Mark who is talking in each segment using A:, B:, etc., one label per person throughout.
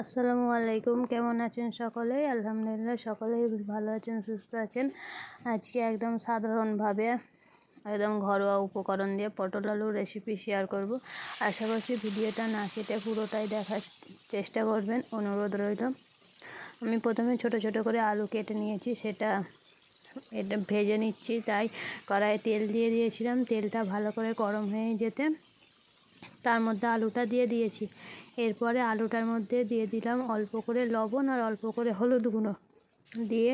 A: আসসালামু আলাইকুম। কেমন আছেন সকলেই? আলহামদুলিল্লাহ সকলেই ভালো আছেন, সুস্থ আছেন। আজকে একদম সাধারণভাবে একদম ঘরোয়া উপকরণ দিয়ে পটল আলুর রেসিপি শেয়ার করব। আশা করছি ভিডিওটা না কেটে পুরোটাই দেখার চেষ্টা করবেন। অনুরোধ রইল। আমি প্রথমে ছোট ছোট করে আলু কেটে নিয়েছি, সেটা এটা ভেজে নিচ্ছি। তাই কড়াইয়ে তেল দিয়ে দিয়েছিলাম। তেলটা ভালো করে গরম হয়ে যেতে তার মধ্যে আলুটা দিয়ে দিয়েছি। এরপরে আলুটার মধ্যে দিয়ে দিলাম অল্প করে লবণ আর অল্প করে হলুদ গুঁড়ো। দিয়ে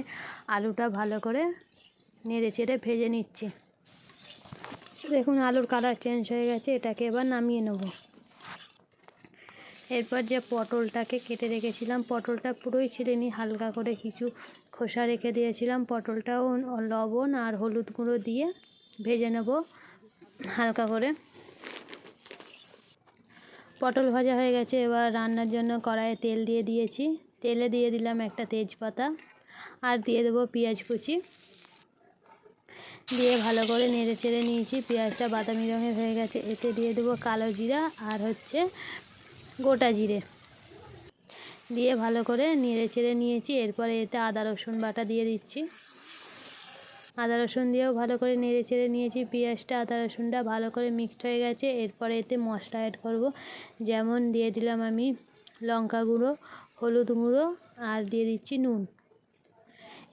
A: আলুটা ভালো করে নেড়ে চেড়ে ভেজে নিচ্ছি। দেখুন আলুর কালার চেঞ্জ হয়ে গেছে, এটাকে এবার নামিয়ে নেব। এরপর যে পটলটাকে কেটে রেখেছিলাম, পটলটা পুরোই ছিলে নিই হালকা করে কিছু খোসা রেখে দিয়েছিলাম। পটলটাও লবণ আর হলুদ গুঁড়ো দিয়ে ভেজে নেব হালকা করে। পটল ভাজা হয়ে গেছে, এবার রান্নার জন্য কড়াইয়ে তেল দিয়ে দিয়েছি। তেলে দিয়ে দিলাম একটা তেজপাতা আর দিয়ে দেবো পেঁয়াজ কুচি। দিয়ে ভালো করে নেড়ে চেড়ে নিয়েছি, পেঁয়াজটা বাদামি রঙের হয়ে গেছে। এতে দিয়ে দেবো কালো জিরা আর হচ্ছে গোটা জিরে। দিয়ে ভালো করে নেড়ে চেড়ে নিয়েছি, এরপরে এতে আদা রসুন বাটা দিয়ে দিচ্ছি। আদা রসুন দিয়েও ভালো করে নেড়ে চেড়ে নিয়েছি। পেঁয়াজটা, আদা রসুনটা ভালো করে মিক্সড হয়ে গেছে। এরপরে এতে মশলা অ্যাড করব। যেমন দিয়ে দিলাম আমি লঙ্কা গুঁড়ো, হলুদ গুঁড়ো আর দিয়ে দিচ্ছি নুন।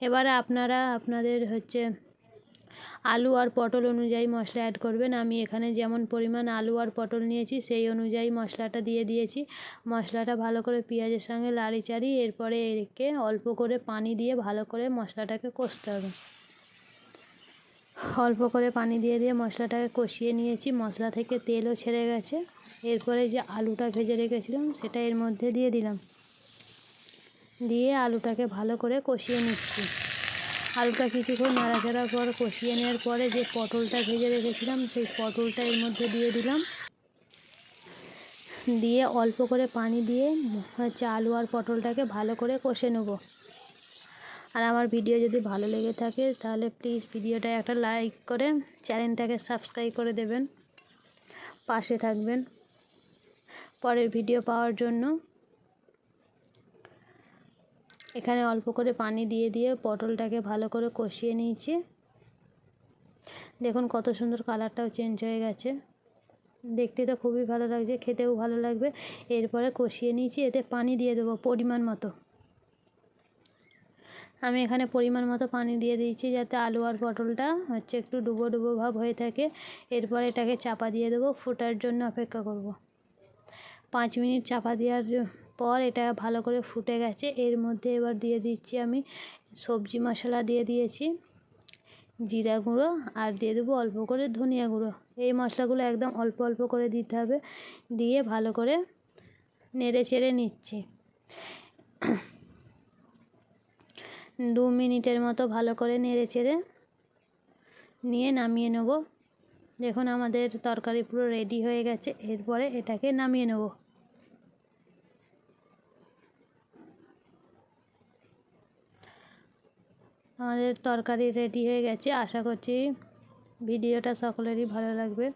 A: এবারে আপনারা আপনাদের হচ্ছে আলু আর পটল অনুযায়ী মশলা অ্যাড করবেন। আমি এখানে যেমন পরিমাণ আলু আর পটল নিয়েছি, সেই অনুযায়ী মশলাটা দিয়ে দিয়েছি। মশলাটা ভালো করে পেঁয়াজের সঙ্গে লাড়ি চাড়ি এরপরে একে অল্প করে পানি দিয়ে ভালো করে মশলাটাকে কষতে হবে। অল্প করে পানি দিয়ে দিয়ে মশলাটাকে কষিয়ে নিয়েছি। মশলা থেকে তেলও ছেড়ে গেছে। এরপরে যে আলুটা ভেজে রেখেছিলাম, সেটা এর মধ্যে দিয়ে দিলাম। দিয়ে আলুটাকে ভালো করে কষিয়ে নিচ্ছি। আলুটা কিছুক্ষণ নাড়াচাড়ার পর কষিয়ে নেওয়ার পরে যে পটলটা ভেজে রেখেছিলাম, সেই পটলটা এর মধ্যে দিয়ে দিলাম। দিয়ে অল্প করে পানি দিয়ে হচ্ছে আলু আর পটলটাকে ভালো করে কষে নেব। আর আমার ভিডিও যদি ভালো লেগে থাকে, তাহলে প্লিজ ভিডিওটা একটা লাইক করে চ্যানেলটাকে সাবস্ক্রাইব করে দেবেন। পাশে থাকবেন। পরের ভিডিও পাওয়ার জন্য এখানে অল্প করে পানি দিয়ে দিয়ে পটলটাকে ভালো করে কষিয়ে নিয়েছি। দেখুন কত সুন্দর কালারটাও চেঞ্জ হয়ে গেছে। দেখতে তো খুবই ভালো লাগছে, খেতেও ভালো লাগবে। এরপরে কষিয়ে নিয়েছি, এতে পানি দিয়ে দেবো পরিমাণ মতো। আমি এখানে পরিমাণ মতো পানি দিয়ে দিয়েছি যাতে আলু আর পটলটা হচ্ছে একটু ডুবো ডুবো ভাব হয়ে থাকে। এরপর এটাকে চাপা দিয়ে দেবো, ফোটার জন্য অপেক্ষা করব। পাঁচ মিনিট চাপা দেওয়ার পর এটা ভালো করে ফুটে গেছে। এর মধ্যে এবার দিয়ে দিচ্ছি আমি সবজি মশলা দিয়ে দিয়েছি, জিরা গুঁড়ো, আর দিয়ে দেবো অল্প করে ধনিয়া গুঁড়ো। এই মশলাগুলো একদম অল্প অল্প করে দিতে হবে, দিয়ে ভালো করে নেড়ে চেড়ে নিচ্ছি। দু মিনিটের মতো ভালো করে নেড়ে চেড়ে নিয়ে নামিয়ে নেব। দেখুন আমাদের তরকারি পুরো রেডি হয়ে গেছে। এরপরে এটাকে নামিয়ে নেব। আমাদের তরকারি রেডি হয়ে গেছে। আশা করছি ভিডিওটা সকলেরই ভালো লাগবে।